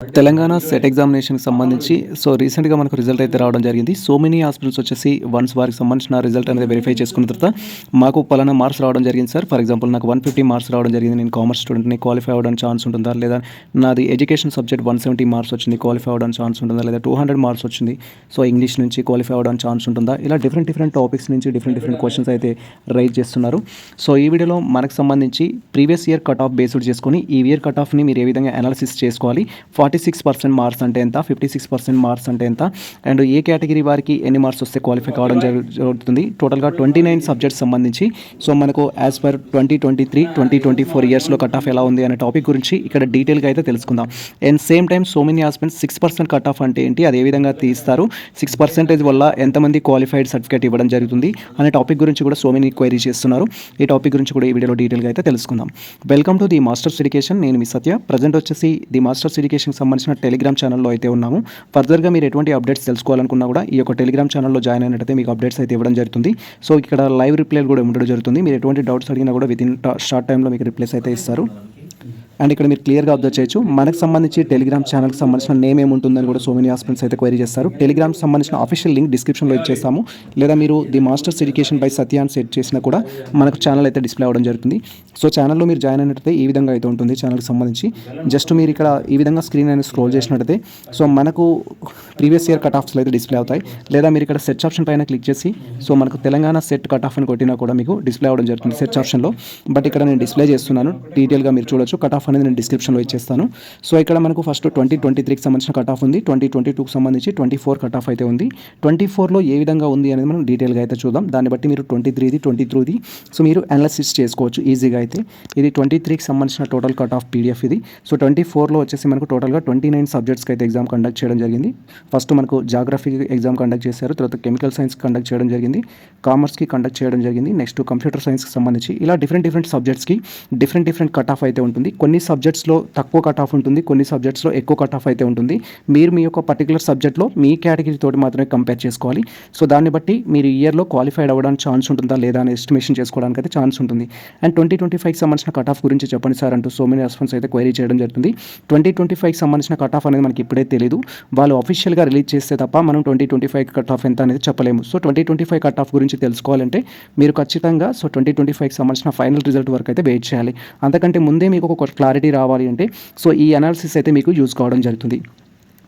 Telangana set ఎగ్జామినేషన్కి సంబంధించి so రీసెంట్గా మనకు రిజల్ట్ అయితే రావడం జరిగింది. సో మెనీ హాస్పిటల్స్ వచ్చేసి వన్స్ వారికి సంబంధించిన రిజల్ట్ అనేది వెరిఫై చేసుకున్న తర్వాత మాకు పలానా మార్క్స్ రావడం జరిగింది సార్. ఫర్ ఎగ్జాంపుల్ నాకు వన్ ఫిఫ్టీ మార్క్స్ రావడం జరిగింది. నేను కామర్స్ స్టూడెంట్ని క్వాలిఫై అవ్వడానికి ఛాన్స్ ఉంటుందా లేదా? నాది education subject one seventy marks వచ్చింది. క్వాలిఫై అవ్వడానికి ఛాన్స్ ఉంటుందా లేదా? టూ హండ్రెడ్ మార్క్స్ వచ్చింది. సో ఇంగ్లీష్ నుంచి క్వాలిఫై అవ్వడానికి ఛాన్స్ ఉంటుందా? ఇలా డిఫరెంట్ డిఫరెంట్ టాపిక్స్ నుంచి డిఫరెంట్ డిఫరెంట్ క్వశ్చన్స్ అయితే రైజ్ చేస్తున్నారు. సో ఈ వీడియోలో మనకు సంబంధించి previous year cut off based చేసుకొని ఈ ఇయర్ కట్ ఆఫ్ని మీరు ఏ విధంగా అనాలిసిస్ చేసుకోవాలి? ఫార్టీ సిక్స్ పర్సెంట్ మార్క్స్ అంటే ఎంత? ఫిఫ్టీ సిక్స్ పర్సెంట్ మార్క్స్ అంటే ఎంత? అండ్ ఏ కేటగిరీ వారికి ఎన్ని మార్క్స్ వస్తే క్వాలిఫై కావడం జరుగుతుంది? టోటల్గా ట్వంటీ నైన్ సబ్జెక్ట్స్ సంబంధించి. సో మనకు as per twenty twenty three twenty twenty four ఇయర్స్లో కట్ ఆఫ్ ఎలా ఉంది అనే టాపిక్ గురించి ఇక్కడ డీటెయిల్గా అయితే తెలుసుకుందాం. And same time so many hospitals six percent cut off అంటే ఏంటి? అది ఏ విధంగా తీస్తారు? సిక్స్ పర్సెంటేజ్ వల్ల ఎంతమంది క్వాలిఫైడ్ సర్టిఫికేట్ ఇవ్వడం జరుగుతుంది? అనే టాపిక్ గురించి కూడా సో మెనీ క్వైరీ చేస్తున్నారు. ఈ టాపిక్ గురించి కూడా ఈ వీడియోలో డీటెయిల్గా అయితే తెలుసుకుందాం. Welcome to the Masters Education నేను మీ సత్య. ప్రజెంట్ వచ్చేసి ది మాస్టర్స్ ఎడ్యుకేషన్ సంబంధించిన టెలిగ్రామ్ ఛానల్లో అయితే ఉన్నాము. ఫర్దర్గా మీరు ఎటువంటి అప్డేట్స్ తెలుసుకోవాలనుకున్నా కూడా ఈ యొక్క టెలిగ్రామ్ ఛానల్లో జాయిన్ అయినట్టయితే మీకు అప్డేట్స్ అయితే ఇవ్వడం జరుగుతుంది. సో ఇక్కడ లైవ్ రిప్లై కూడా ఉండడం జరుగుతుంది. మీరు ఎటువంటి డౌట్స్ అడిగినా కూడా విత్ ఇన్ షార్ట్ టైంలో మీకు రిప్లైస్ అయితే ఇస్తారు. అండ్ ఇక్కడ మీరు క్లియర్గా అబ్జర్వ్ చేయొచ్చు. మనకు సంబంధించి టెలిగ్రామ్ ఛానల్కి సంబంధించిన నేమ్ ఏముంటుందని కూడా సో మెనీ హాస్పిటల్స్ అయితే క్వైరీ చేస్తారు. టెలిగ్రామ్ సంబంధించిన అఫీషియల్ లింక్ డిస్క్రిప్షన్లో ఇచ్చేస్తాము. లేదా మీరు the Masters Education by Satya అని సెట్ చేసినా కూడా మనకు ఛానల్ అయితే డిస్ప్లే అవ్వడం జరుగుతుంది. సో ఛానల్లో మీరు జాయిన్ అయినట్టయితే ఈ విధంగా అయితే ఉంటుంది ఛానల్కి సంబంధించి. జస్ట్ మీరు ఇక్కడ ఈ విధంగా స్క్రీన్ అనేది స్క్రోల్ చేసినట్టయితే సో మనకు ప్రీవియస్ ఇయర్ కట్ ఆఫ్స్లో అయితే డిస్ప్లే అవుతాయి. లేదా మీరు ఇక్కడ సెర్చ్ ఆప్షన్ పైన క్లిక్ చేసి సో మనకు తెలంగాణ సెట్ కట్ ఆఫ్ అని కొట్టినా కూడా మీకు డిస్ప్లే అవ్వడం జరుగుతుంది సెర్చ్ ఆప్షన్లో బట్ ఇక్కడ నేను డిస్ప్లే చేస్తున్నాను. డీటెయిల్గా మీరు చూడొచ్చు. కట్ ఆఫ్ అనేది నేను డిస్క్రిప్షన్లో ఇచ్చేస్తాను. సో ఇక్కడ మనకు ఫస్ట్ ట్వంటీ ట్వంటీ త్రీకి సంబంధించిన కట్ ఆఫ్ ఉంది. ట్వంటీ ట్వంటీ టూకి సంబంధించి ట్వంటీ ఫోర్ కట్ ఆఫ్ అయితే ఉంది. ట్వంటీ ఫోర్లో ఏ విధంగా ఉంది అనేది మనం డీటెయిల్గా అయితే చూద్దాం. దాన్ని బట్టి మీరు ట్వంటీ త్రీది ట్వంటీ త్రూది సో మీరు అనాలిసిస్ చేసుకోవచ్చు ఈజీగా అయితే. ఇది ట్వంటీ త్రీకి సంబంధించిన టోటల్ కట్ ఆఫ్ పీడిఎఫ్ ఇది. సో ట్వంటీ ఫోర్లో వచ్చేసి మనకు టోటల్గా ట్వంటీ నైన్ సబ్జెక్ట్స్కి అయితే ఎగ్జామ్ కండక్ట్ చేయడం జరిగింది. ఫస్ట్ మనకు జాగ్రఫీ ఎగ్జామ్ కండక్ట్ చేశారు. తర్వాత కెమికల్ సైన్స్ కండక్ట్ చేయడం జరిగింది. కామర్స్కి కండక్ట్ చేయడం జరిగింది. నెక్స్ట్ కంప్యూటర్ సైన్స్కి సంబంధించి ఇలా డిఫరెంట్ డిఫరెంట్ సబ్జెక్ట్స్కి డిఫరెంట్ డిఫరెంట్ కట్ ఆఫ్ అయితే ఉంటుంది. కొన్ని సబ్జెక్ట్స్లో తక్కువ కట్ ఆఫ్ ఉంటుంది కొన్ని సబ్జెక్ట్స్లో ఎక్కువ కట్ ఆఫ్ అయితే ఉంటుంది. మీరు మీ యొక్క పర్టికులర్ సబ్జెక్ట్లో మీ కేటగిరీ తోటి మాత్రమే కంపేర్ చేసుకోవాలి. సో దాన్ని బట్టి మీరు ఇయర్లో క్వాలిఫైడ్ అవ్వడానికి ఛాన్స్ ఉంటుందా లేదా అని ఎస్టిమేషన్ చేసుకోవడానికి అయితే ఛాన్స్ ఉంటుంది. అండ్ ట్వంటీ ట్వంటీ ఫైవ్కి సంబంధించిన కట్ ఆఫ్ గురించి చెప్పండి సార్ అంటూ సో మెనీ రెస్పాన్స్ అయితే క్వైరీ చేయడం జరుగుతుంది. ట్వంటీ ట్వంటీ ఫైవ్కి సంబంధించిన కట్ ఆఫ్ అనేది మనకి ఇప్పుడే తెలియదు వాళ్ళు అఫీషియల్గా రిలీజ్ చేస్తే తప్ప మనం twenty twenty five cut off ఎంత అనేది చెప్పలేము. So twenty twenty five cut off గురించి తెలుసుకోవాలంటే మీరు ఖచ్చితంగా సో ట్వంటీ ట్వంటీ ఫైవ్కి సంబంధించిన ఫైనల్ రిజల్ట్ వరకు అయితే వెయిట్ చేయాలి. అంతకంటే ముందే మీకు ఒక క్లాస్ క్లారిటీ రావాలి అంటే సో ఈ అనాలిసిస్ అయితే మీకు యూజ్ కావడం జరుగుతుంది.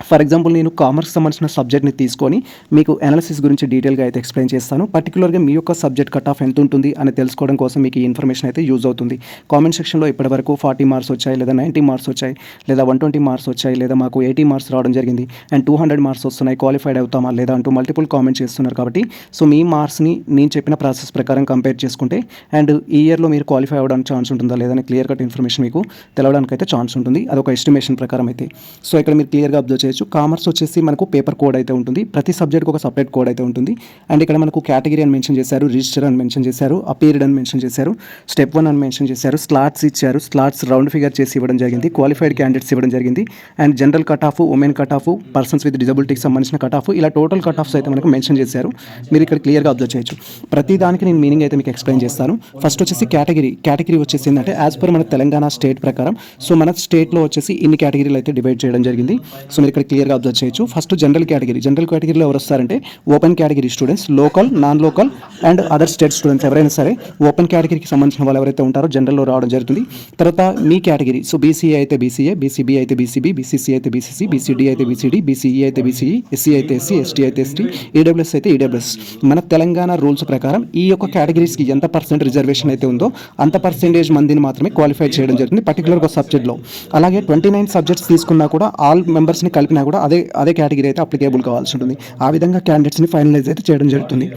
ఫర్ ఎగ్జాంపుల్ నేను కామర్స్ సంబంధించిన సబ్జెక్ట్ని తీసుకొని మీకు అనాలిసిస్ గురించి డీటెయిల్గా అయితే ఎక్స్ప్లెయిన్ చేస్తాను. పర్టికులర్గా మీ యొక్క సబ్జెక్ట్ కట్ ఆఫ్ ఎంత ఉంటుంది అని తెలుసుకోవడం కోసం మీకు ఈ ఇన్ఫర్మేషన్ అయితే యూజ్ అవుతుంది. కామెంట్ సెక్షన్లో ఇప్పటివరకు ఫార్టీ మార్క్స్ వచ్చాయి లేదా నైంటీ మార్క్స్ వచ్చాయి లేదా వన్ ట్వంటీ మార్క్స్ వచ్చాయి లేదా మాకు ఎయిటీ మార్క్స్ రావడం జరిగింది అండ్ టూ హండ్రెడ్ మార్క్స్ వస్తున్నాయి. క్వాలిఫైడ్ అవుతామా లేదా అంటూ మల్టిపుల్ కామెంట్ చేస్తున్నారు కాబట్టి సో మీ మార్క్స్ని నేను చెప్పిన ప్రాసెస్ ప్రకారం కంపేర్ చేసుకుంటే అండ్ ఈ ఇయర్లో మీరు క్వాలిఫై అవ్వడానికి ఛాన్స్ ఉంటుందా లేదని క్లియర్ కట్ ఇన్ఫర్మేషన్ మీకు తెలవడానికి అయితే ఛాన్స్ ఉంటుంది. అదొక ఎస్టిమేషన్ ప్రకారం అయితే. సో ఇక్కడ మీరు క్లియర్గా అబ్జర్వ్ చేయొచ్చు. కామర్స్ వచ్చేసి మనకు పేపర్ కోడ్ అయితే ఉంటుంది. ప్రతి సబ్జెక్ట్కి ఒక సపరేట్ కోడ్ అయితే ఉంటుంది. అండ్ ఇక్కడ మనకు కేటగిరీ అని మెన్షన్ చేశారు రిజిస్టర్ అని మెన్షన్ చేశారు అపీరియడ్ అని మెన్షన్ చేశారు స్టెప్ వన్ అని మెన్షన్ చేశారు స్లాట్స్ ఇచ్చారు స్లాట్స్ రౌండ్ ఫిగర్ చేసి ఇవ్వడం జరిగింది క్వాలిఫైడ్ క్యాండిడేట్స్ ఇవ్వడం జరిగింది and general cut off women cut off persons with డిజబిలిటీకి సంబంధించిన కట్ ఆఫ్ ఇలా టోటల్ కట్ ఆఫ్స్ అయితే మనకు మెన్షన్ చేశారు. మీరు ఇక్కడ క్లియర్గా అబ్జర్వ్ చేయొచ్చు. ప్రతి దానికి నేను మీనింగ్ అయితే మీకు ఎక్స్ప్లెయిన్ చేస్తాను. ఫస్ట్ వచ్చేసి కేటగిరీ కేటగిరీ వచ్చేసి ఏంటంటే యాజ్ పర్ మన తెలంగాణ స్టేట్ ప్రకారం సో మన స్టేట్లో వచ్చేసి ఇన్ని కేటగిరీలు అయితే డివైడ్ చేయడం జరిగింది. సో మీరు ఇక్కడ క్లియర్గా అబ్జర్వ్ చేయొచ్చు ఫస్ట్ జనరల్ కేటగిరీ జనరల్ కేటగిరీలో ఎవరు వస్తారంటే open category students local non local and other state students ఎవరైనా సరే ఓపెన్ కేటగిరీకి సంబంధించిన వాళ్ళు ఎవరైతే ఉంటారో జనరల్లో రావడం జరుగుతుంది తర్వాత మీ కేటగిరీ సో బీసీఏ అయితే బీసీఏ బీసీబీ అయితే బీసీబీ బీసీసీ అయితే బీసీసీ బీసీడీ అయితే బీసీడీ బీసీఈ అయితే బీసీఈ ఎస్సీ అయితే ఎస్సీ ఎస్టీ అయితే ఎస్టీ ఈడబ్ల్యూఎస్ అయితే ఈడబ్ల్యూఎస్ మన తెలంగాణ రూల్స్ ప్రకారం ఈ యొక్క కేటగిరీస్కి ఎంత పర్సెంట్ రిజర్వేషన్ అయితే ఉందో అంత పర్సెంటేజ్ మందిని మాత్రమే క్వాలిఫై చేయడం జరుగుతుంది పర్టికులర్గా సబ్జెక్ట్లో అలాగే ట్వంటీ నైన్ సబ్జెక్ట్స్ తీసుకున్నా కూడా ఆల్ మెంబర్స్ని కలిపినా కూడా అదే అదే కేటగిరీ అయితే అప్లికేబుల్ కావాల్సి ఉంటుంది. ఆ విధంగా క్యాండిడేట్స్ని ఫైనలైజ్ అయితే చేయడం జరుగుతుంది.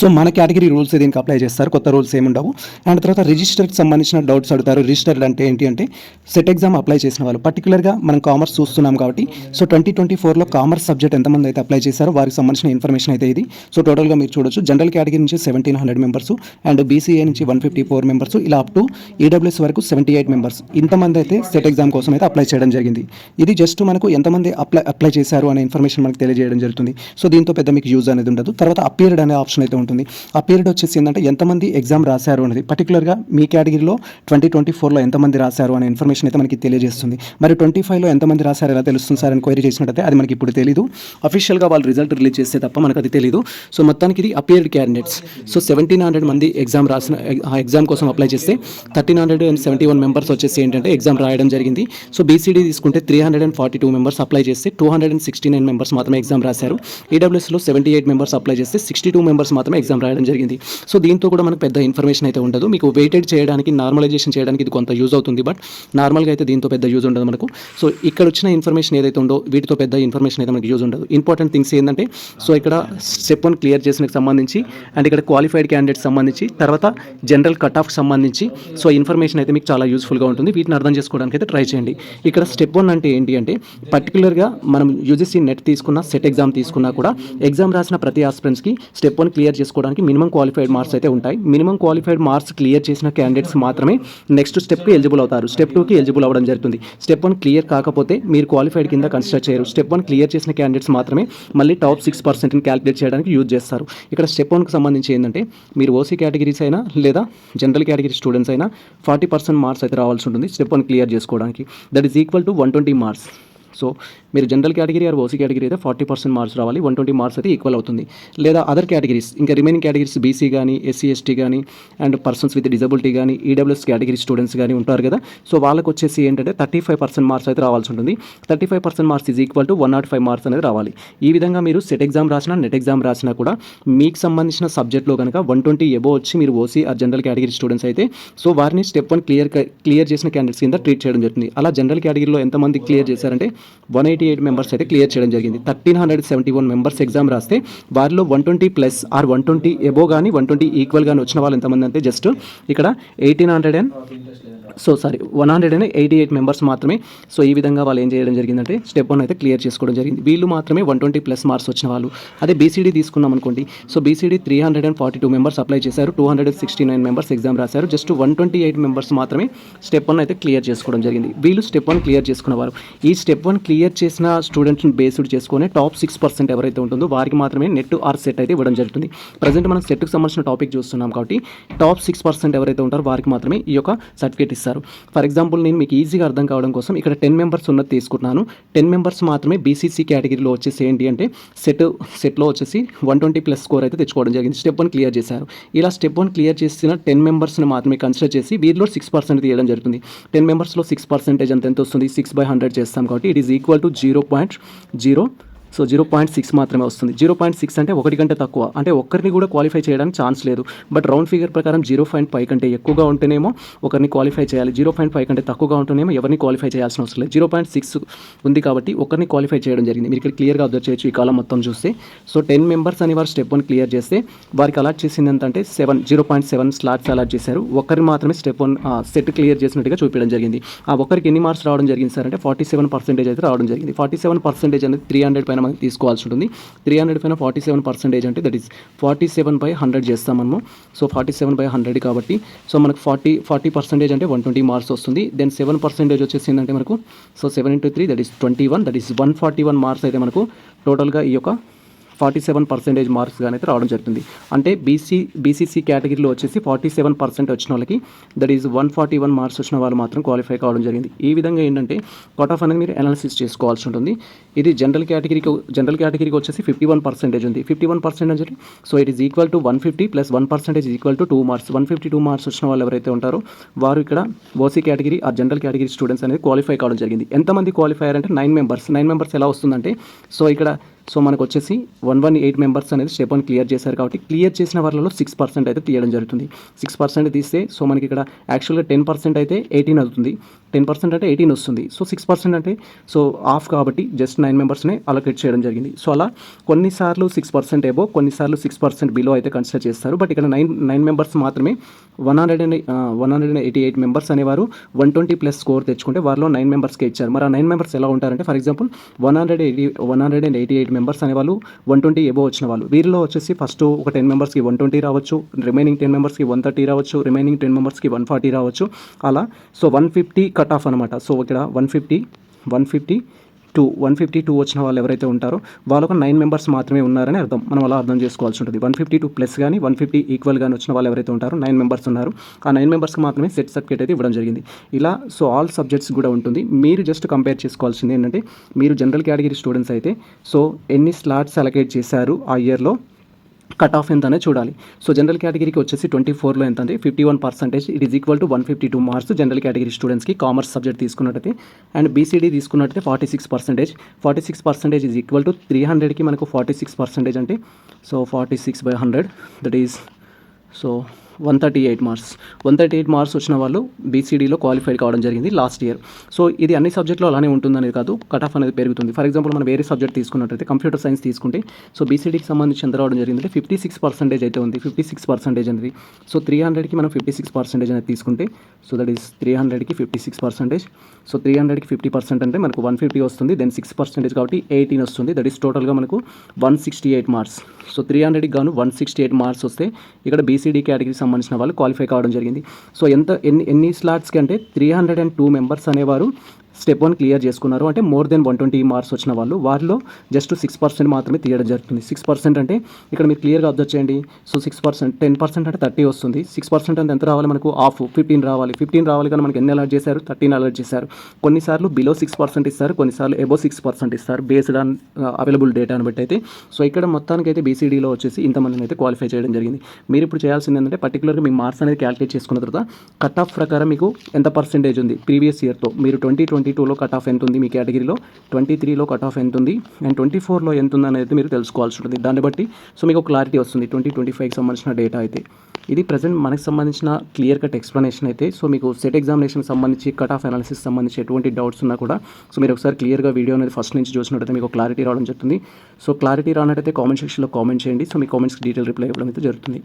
సో మన కేటగిరీ రూల్స్ దీనికి అప్లై చేస్తారు. కొత్త రూల్స్ ఏమి ఉండవు అండ్ తర్వాత రిజిస్టర్కి సంబంధించిన డౌట్స్ అడుగుతారు. రిజిస్టర్ అంటే ఏంటి అంటే సెట్ ఎగ్జామ్ అప్లై చేసిన వాళ్ళు. పర్టికులర్గా మనం కామర్స్ చూస్తున్నాం కాబట్టి సో ట్వంటీ ట్వంటీ ఫోర్లో కామర్స్ సబ్జెక్ట్ ఎంతమంది అయితే అప్లై చేశారో వారికి సంబంధించిన ఇన్ఫర్మేషన్ అయితే ఇది. సో టోటల్గా మీరు చూడొచ్చు. జనరల్ కేటగిరీ నుంచి seventeen hundred members and BCA నుంచి వన్ ఫిఫ్టీ ఫోర్ మెంబర్స్ ఇలా అప్ టు ఈడబ్ల్యూఎస్ వరకు సెవెంటీ ఎయిట్ మెంబర్స్ ఇంతమంది అయితే సెట్ ఎగ్జామ్ కోసం అయితే అప్లై చేయడం జరిగింది. ఇది జస్ట్ మనకు ఎంతమంది అప్లై అప్లై చేశారు అనే ఇన్ఫర్మేషన్ మనకు తెలియజేయడం జరుగుతుంది. సో దీంతో పెద్ద మీకు యూజ్ అనేది ఉండదు. తర్వాత అపీరియడ్ అనే ఆప్షన్ అయితే ఉంటుంది. ఆ పీరియడ్ వచ్చేసి ఏంటంటే ఎంతమంది ఎగ్జామ్ రాశారు అనేది పర్టికులర్గా మీ కేటగిరీలో ట్వంటీ ట్వంటీ ఫోర్లో ఎంతమంది రాశారు అనే ఇన్ఫర్మేషన్ అయితే మనకి తెలియజేస్తుంది. మరి ట్వంటీ ఫైవ్లో ఎంతమంది రాశారు ఎలా తెలుస్తుంది సార్ అని క్వైరీ చేసినట్టయితే అది మనకి ఇప్పుడు తెలియదు అఫీషియల్గా వాళ్ళు రిజల్ట్ రిలీజ్ చేస్తే తప్ప మనకు అది తెలియదు సో మొత్తానికి ఇది appeared candidates so seventeen hundred మంది ఎగ్జామ్ రాసిన ఆ ఎగ్జామ్ కోసం అప్లై చేస్తే thirteen hundred and seventy one members వచ్చేసి ఏంటంటే ఎగ్జామ్ రాయడం జరిగింది. సో బీసీడీ తీసుకుంటే three hundred and forty two members apply చేస్తే two hundred and sixty nine members మాత్రమే ఎగ్జామ్ రాశారు. ఈడబ్ల్యూఎస్లో సెవెంటీ ఎయిట్ మెంబర్స్ అప్లై చేస్తే సిక్స్టీ టూ మెంబర్స్ మాత్రమే ఎగ్జామ్ రాయడం జరిగింది. సో దీంతో కూడా మనకు పెద్ద ఇన్ఫర్మేషన్ అయితే ఉండదు. మీకు వెయిటెడ్ చేయడానికి నార్మలైజేషన్ చేయడానికి ఇది కొంత యూజ్ అవుతుంది. బట్ నార్మల్గా అయితే దీంతో పెద్ద యూజ్ ఉండదు మనకు. సో ఇక్కడ వచ్చిన ఇన్ఫర్మేషన్ ఏదైతే ఉందో వీటితో పెద్ద ఇన్ఫర్మేషన్ అయితే మనకి యూజ్ ఉండదు. ఇంపార్టెంట్ థింగ్స్ ఏంటంటే సో ఇక్కడ స్టెప్ వన్ క్లియర్ చేసిన సంబంధించి అండ్ ఇక్కడ క్వాలిఫైడ్ క్యాండిడేట్ సంబంధించి తర్వాత జనరల్ కట్ ఆఫ్ సంబంధించి సో ఇన్ఫర్మేషన్ అయితే మీకు చాలా యూస్ఫుల్గా ఉంటుంది. వీటిని అర్థం చేసుకోవడానికి అయితే ట్రై చేయండి. ఇక్కడ స్టెప్ వన్ అంటే ఏంటి అంటే పర్టికులర్గా మనం యూజీసీ నెట్ తీసుకున్న సెట్ ఎగ్జామ్ తీసుకున్నా కూడా ఎగ్జామ్ రాసిన ప్రతి ఆస్పిరెంట్స్కి స్టెప్ వన్ క్లియర్ చేసుకోవడానికి మినిమం క్వాలిఫైడ్ మార్క్స్ అయితే ఉంటాయి. మినిమం క్వాలిఫైడ్ మార్క్స్ క్లియర్ చేసిన క్యాండిడేట్స్ మాత్రమే నెక్స్ట్ స్టెప్కి ఎలిజిబుల్ అవుతారు. స్టెప్ టూకి ఎలిజిబుల్ అవ్వడం జరుగుతుంది. స్టెప్ వన్ క్లియర్ కాకపోతే మీరు క్వాలిఫైడ్ కింద కన్సిడర్ చేయరు. స్టెప్ వన్ క్లియర్ చేసిన క్యాండిడేట్స్ మాత్రమే మళ్ళీ టాప్ సిక్స్ పర్సెంట్ని క్యాలిక్యులేట్ చేయడానికి యూజ్ చేస్తారు. ఇక్కడ స్టెప్ వన్కి సంబంధించి ఏంటంటే మీరు ఓసీ కేటగిరీస్ అయినా లేదా జనరల్ కేటగిరీ స్టూడెంట్స్ అయినా ఫార్టీ పర్సెంట్ మార్క్స్ అయితే రావాల్సి ఉంటుంది స్టెప్ వన్ క్లియర్ చేసుకోవడానికి. That is equal to one twenty marks. So మీరు general category or OC category అయితే ఫార్టీ పర్సెంట్ మార్క్స్ రావాలి వన్ ట్వంటీ మార్క్స్ అయితే ఈక్వల్ అవుతుంది. లేదా అదర్ కేటగిరీస్ ఇంకా రిమైనింగ్ కేటగిరీస్ బీసీ కానీ ఎస్సీ ఎస్టీ కానీ అండ్ పర్సన్స్ విత్ డిజబిలిటీ కానీ ఈడబ్ల్యూఎస్ కేటగిరీ స్టూడెంట్స్ కానీ ఉంటారు కదా. సో వాళ్ళకి వచ్చేసి ఏంటంటే థర్టీ ఫైవ్ పర్సెంట్ మార్క్స్ అయితే రావాల్సి ఉంటుంది. Thirty five percent marks is equal to one naught five marks అనేది రావాలి. ఈ విధంగా మీరు సెట్ ఎగ్జామ్ రాసినా నెట్ ఎగ్జామ్ రాసినా కూడా మీకు సంబంధించిన సబ్జెక్ట్లో కనుక వన్ ట్వంటీ ఎబో వచ్చి మీరు OC or general category students అయితే సో వారిని స్టెప్ వన్ క్లియర్ క్లియర్ చేసిన క్యాండిడేట్స్ కింద ట్రీట్ చేయడం జరుగుతుంది. అలా జనరల్ కేటగిరీలో ఎంతమంది క్లియర్ చేశారంటే వన్ ఎయిటీ ఎయిట్ మెంబర్స్ అయితే క్లియర్ చేయడం జరిగింది. Thirteen hundred seventy one members exam రాస్తే వారిలో one twenty plus or one twenty above కానీ వన్ ట్వంటీ ఈక్వల్ కానీ వచ్చిన వాళ్ళు ఎంతమంది అంటే జస్ట్ ఇక్కడ eighteen hundred and so sorry one hundred and eighty eight members మాత్రమే. సో ఈ విధంగా వాళ్ళు ఏం చేయడం జరిగిందంటే స్టెప్ వన్ అయితే క్లియర్ చేసుకోవడం జరిగింది. వీళ్ళు మాత్రమే వన్ ట్వంటీ ప్లస్ మార్క్స్ వచ్చిన వాళ్ళు. అదే బీసీడీ తీసుకున్నాం అనుకోండి. So BCD three hundred and forty two members apply చేశారు. Two hundred sixty nine members exam రాశారు. Just one twenty eight members మాత్రమే స్టెప్ వన్ అయితే క్లియర్ చేసుకోవడం జరిగింది. వీళ్ళు స్టెప్ వన్ క్లియర్ చేసుకున్నవారు. ఈ స్టెప్ వన్ క్లియర్ చేసిన స్టూడెంట్స్ని బేస్డ్ చేసుకొని టాప్ సిక్స్ పర్సెంట్ ఎవరైతే ఉంటుందో వారికి మాత్రమే నెట్ ఆర్ సెట్ అయితే ఇవ్వడం జరుగుతుంది. ప్రజెంట్ మనం సెట్కి సంబంధించిన టాపిక్ చూస్తున్నాం కాబట్టి టాప్ సిక్స్ పర్సెంట్ ఎవరైతే ఉంటారో వారికి మాత్రమే ఈ యొక్క సర్టిఫికేట్ ఇస్తారు ఫర్ ఎగ్జాంపుల్ నేను మీకు ఈజీగా అర్థం కావడం కోసం ఇక్కడ టెన్ మెంబర్స్ ఉన్నది తీసుకున్నాను టెన్ మెంబర్స్ మాత్రమే బీసీసీ కేటగిరీలో వచ్చేసి ఏంటి అంటే సెట్ సెట్లో వచ్చేసి వన్ ట్వంటీ ప్లస్ స్కోర్ అయితే తెచ్చుకోవడం జరిగింది. స్టెప్ వన్ క్లియర్ చేశారు. ఇలా స్టెప్ వన్ క్లియర్ చేసిన టెన్ మెంబర్స్ని మాత్రమే కన్సిడర్ చేసి వీరిలో సిక్స్ పర్సెంట్ తీయడం జరుగుతుంది. టెన్ మెంబర్స్లో సిక్స్ పర్సెంటేజ్ అంత ఎంత వస్తుంది? సిక్స్ బై హండ్రెడ్ చేస్తాం కాబట్టి it is equal to zero point zero so zero point six మాత్రమే వస్తుంది. జీరో పాయింట్ సిక్స్ అంటే ఒకటి కంటే తక్కువ. అంటే ఒక్కరిని కూడా క్వాలిఫై చేయడానికి ఛాన్స్ లేదు. బట్ రౌండ్ ఫిగర్ ప్రకారం జీరో పాయింట్ ఫైవ్ కంటే ఎక్కువగా ఉంటేనేమో ఒకరిని క్వాలిఫై చేయాలి. జీరో పాయింట్ ఫైవ్ కంటే తక్కువగా ఉంటేనేమో ఎవరిని క్వాలిఫై చేయాల్సిన అవసరం లేదు. జీరో పాయింట్ సిక్స్ ఉంది కాబట్టి ఒకరిని క్వాలిఫై చేయడం జరిగింది. మీరు ఇక్కడ క్లియర్గా అబ్జర్వ్ చేయొచ్చు ఈ కాలం మొత్తం చూస్తే. సో టెన్ మెంబర్స్ అని వారు స్టెప్ వన్ క్లియర్ చేస్తే వారికి అలాట్ చేసింది ఎంత seven zero point seven slots allot చేశారు. ఒకరిని మాత్రమే స్టెప్ వన్ సెట్ క్లియర్ చేసినట్టుగా చూపించడం జరిగింది. ఆ ఒకరికి ఎన్ని మార్క్స్ రావడం జరిగింది సార్ అంటే ఫార్టీ సెవెన్ పర్సెంటేజ్ అయితే రావడం జరిగింది. ఫార్టీ సెవెన్ పర్సెంటేజ్ అనేది త్రీ హండ్రెడ్ పైన మనకి తీసుకోవాల్సి ఉంటుంది. త్రీ హండ్రెడ్ పైన ఫార్టీ సెవెన్ పర్సెంటేజ్ అంటే that is forty seven by hundred చేస్తాం మనము. So forty seven by hundred కాబట్టి సో మనకు ఫార్టీ ఫార్టీ పర్సెంటేజ్ అంటే వన్ ట్వంటీ మార్క్స్ వస్తుంది. దెన్ సెవెన్ పర్సెంటేజ్ వచ్చేసి ఏంటంటే మనకు so seven into three that is twenty one that is one forty one marks అయితే మనకు టోటల్గా ఈ యొక్క ఫార్టీ సెవెన్ పర్సెంటేజ్ మార్క్స్ కానీ అయితే రావడం జరుగుతుంది. అంటే బీసీ బీసీసీ కేటగిరీలో వచ్చేసి ఫార్టీ సెవెన్ పర్సెంట్ వచ్చిన వాళ్ళకి that is one forty one marks వచ్చిన వాళ్ళు మాత్రం క్వాలిఫై కావడం జరిగింది. ఈ విధంగా ఏంటంటే కట్ ఆఫ్ అనేది మీరు అనాలిసిస్ చేసుకోవాల్సి ఉంటుంది. ఇది జనరల్ కేటగిరీకి జనరల్ కేటగిరీకి వచ్చేసి ఫిఫ్టీ వన్ పర్సెంటేజ్ ఉంది. Fifty one percentage so it is equal to one fifty plus one percentage equal to two marks one fifty two marks వచ్చిన వాళ్ళు ఎవరైతే ఉంటారో వారు ఇక్కడ ఓసీ కేటగిరీ ఆ జనరల్ కేటగిరీ స్టూడెంట్స్ అనేది క్వాలిఫై కావడం జరిగింది. ఎంతమంది క్వాలిఫై అయ్యారంటే నైన్ మెంబర్స్ నైన్ మెంబర్స్ ఎలా వస్తుందంటే సో ఇక్కడ సో మనకు వచ్చేసి వన్ వన్ ఎయిట్ మెంబర్స్ అనేది స్టెప్ వన్ క్లియర్ చేశారు కాబట్టి క్లియర్ చేసిన వాళ్ళలో సిక్స్ పర్సెంట్ అయితే తీయడం జరుగుతుంది. సిక్స్ పర్సెంట్ తీస్తే సో మనకి ఇక్కడ యాక్చువల్గా టెన్ పర్సెంట్ అయితే ఎయిటీన్ అవుతుంది. టెన్ పర్సెంట్ అంటే ఎయిటీన్ వస్తుంది. సో సిక్స్ పర్సెంట్ అంటే సో ఆఫ్ కాబట్టి జస్ట్ నైన్ మెంబర్స్నే అలొకేట్ చేయడం జరిగింది. సో అలా కొన్నిసార్లు సిక్స్ పర్సెంట్ ఏబో కొన్నిసార్లు సిక్స్ పర్సెంట్ బిలో అయితే కన్సిడర్ చేస్తారు. బట్ ఇక్కడ నైన్ నైన్ మెంబర్స్ మాత్రమే one hundred and one hundred and eighty eight members అనేవారు వన్ ట్వంటీ ప్లస్ స్కోర్ తెచ్చుకుంటే వారిలో నైన్ మెంబర్స్కి ఇచ్చారు. మరి ఆ నైన్ మెంబర్స్ ఎలా ఉంటారంటే for example one hundred eighty one hundred and eighty eight members అనేవాళ్ళు వన్ ట్వంటీ ఎబో వచ్చిన వాళ్ళు. వీరిలో వచ్చేసి ఫస్ట్ ఒక టెన్ మెంబర్స్కి వన్ ట్వంటీ రావచ్చు రిమైనింగ్ టెన్ మెంబర్స్కి వన్ థర్టీ రావచ్చు రిమైనింగ్ టెన్ మెంబర్స్కి వన్ ఫార్టీ రావచ్చు. అలా so one fifty cut off అనమాట సో ఇక్కడ one fifty one fifty two one fifty two వచ్చిన వాళ్ళు ఎవరైతే ఉంటారో వాళ్ళకు నైన్ మెంబర్స్ మాత్రమే ఉన్నారని అర్థం. మనం అలా అర్థం చేసుకోవాల్సి ఉంటుంది. వన్ ఫిఫ్టీ టూ ప్లస్ కానీ వన్ ఫిఫ్టీ ఈక్వల్ కానీ వచ్చిన వాళ్ళు ఎవరైతే ఉంటారో నైన్ మెంబర్స్ ఉన్నారు. ఆ నైన్ మెంబర్స్కి మాత్రమే సెట్ సర్టిఫికేట్ అయితే ఇవ్వడం జరిగింది. ఇలా సో ఆల్ సబ్జెక్ట్స్ కూడా ఉంటుంది. మీరు జస్ట్ కంపేర్ చేసుకోవాల్సింది ఏంటంటే మీరు జనరల్ కేటగిరీ స్టూడెంట్స్ అయితే సో ఎన్ని స్లాట్స్ అలకేట్ చేశారు ఆ ఇయర్లో కట్ ఆఫ్ ఎంత అనేది చూడాలి. సో జనరల్ కేటగిరీకి వచ్చేసి ట్వంటీ ఫోర్లో ఎంత అంటే fifty one percentage it is equal to one fifty two marks general category స్టూడెంట్స్కి కామర్స్ సబ్జెక్ట్ తీసుకున్నట్టయితే అండ్ బీసీడీ తీసుకున్నట్టయితే forty six percentage forty six percentage is equal to three హండ్రెడ్కి మనకు ఫార్టీ సిక్స్ పర్సెంటేజ్ అంటే so forty six by hundred that is so one thirty eight marks one thirty eight marks వచ్చిన వాళ్ళు బీసీడీలో qualified కావడం జరిగింది last year so ఇది అన్ని సబ్జెక్టులో అలానే ఉంటుందనేది కాదు. కట్ ఆఫ్ అనేది పెరుగుతుంది. ఫర్ ఎగ్జాంపుల్ మనం వేరే సబ్జెక్ట్ తీసుకున్నట్టయితే కంప్యూటర్ సైన్స్ తీసుకుంటే సో బీసీడీకి సంబంధించి ఎంత రావడం జరిగింది ఫిఫ్టీ సిక్స్ పర్సెంటేజ్ అయితే ఉంది. ఫిఫ్టీ సిక్స్ పర్సెంటేజ్ అనేది సో త్రీ హండ్రెడ్కి మనం ఫిఫ్టీ సిక్స్ పర్సెంటేజ్ అనేది తీసుకుంటే సో దట్ ఈస్ త్రీ హండ్రెడ్కి fifty six percentage so three హండ్రెడ్కి ఫిఫ్టీ పర్సెంట్ అంటే మనకు వన్ ఫిఫ్టీ వస్తుంది. దెన్ సిక్స్ పర్సెంటేజ్ కాబట్టి ఎయిటీన్ వస్తుంది. దట్ ఈస్ టోటల్గా మనకు one sixty eight marks so three హండ్రెడ్కి గాను వన్ సిక్స్టీ ఎయిట్ మార్క్స్ వస్తే ఇక్కడ బీసీడీ కేటగిరీకి సంబంధించిన వాళ్ళు క్వాలిఫై కావడం జరిగింది. సో ఎంత ఎన్ని ఎన్ని స్లాట్స్కి అంటే three hundred and two members అనేవారు. స్టెప్ వన్ క్లియర్ చేసుకున్నారు. అంటే more than one twenty marks వచ్చిన వాళ్ళు వారిలో జస్ట్ సిక్స్ పర్సెంట్ మాత్రమే తీయడం జరుగుతుంది. సిక్స్ పర్సెంట్ అంటే ఇక్కడ మీరు క్లియర్గా అబ్జర్వ్ చేయండి. So six percent ten percent అంటే థర్టీ వస్తుంది. సిక్స్ పర్సెంట్ అంటే ఎంత రావాలి? మనకు ఆఫ్ ఫిఫ్టీన్ రావాలి. ఫిఫ్టీన్ రావాలి కానీ మనకి ఎన్ని అలర్ట్ చేశారు? థర్టీన్ అలర్ట్ చేశారు. కొన్నిసార్లు బిలో సిక్స్ పర్సెంట్ ఇస్తారు కొన్నిసార్లు ఎబో సిక్స్ పర్సెంట్ ఇస్తారు బేస్డ్ ఆన్ అవైలబుల్ డేటాను బట్టి అయితే. సో ఇక్కడ మొత్తానికి అయితే బీసీడీలో వచ్చేసి ఇంతమందిని అయితే క్వాలిఫై చేయడం జరిగింది. మీరు ఇప్పుడు చేయాల్సింది ఏంటంటే పర్టికులర్గా మీ మార్క్స్ అనేది క్యాలిక్యులేట్ చేసుకున్న తర్వాత కట్ ఆఫ్ ప్రకారం మీకు ఎంత పర్సెంటేజ్ ఉంది? ప్రీవియస్ ఇయర్తో మీరు ట్వంటీ ట్వంటీ ట్వంటీ టూలో కట్ ఆఫ్ ఎంత ఉంది మీ కేటగిరీలో? ట్వంటీ త్రీలో కట్ ఆఫ్ ఎంత ఉంది? అండ్ ట్వంటీ ఫోర్లో ఎంత ఉంది అనేది మీరు తెలుసుకోవాల్సి ఉంటుంది. దాన్ని బట్టి సో మీకు క్లారిటీ వస్తుంది. ట్వంటీ ట్వంటీ ఫైవ్కి సంబంధించిన డేటా అయితే. ఇది ప్రజెంట్ మనకు సంబంధించిన క్లియర్ కట్ ఎక్స్ప్లెనేషన్ అయితే. సో మీకు సెట్ ఎగ్జామినేషన్కి సంబంధించి కట్ ఆఫ్ అనాలిసిస్ సంబంధించి ఎటువంటి డౌట్స్ ఉన్నా కూడా సో మీరు ఒకసారి క్లియర్గా వీడియో అనేది ఫస్ట్ నుంచి చూసినట్టయితే మీకు క్లారిటీ రావడం జరుగుతుంది. సో క్లారిటీ రానట్టయితే కామెంట్ సెక్షన్లో కామెంట్ చేయండి. సో మీ కామెంట్స్కి డీటెయిల్ రిప్లై ఇవ్వడం అయితే జరుగుతుంది.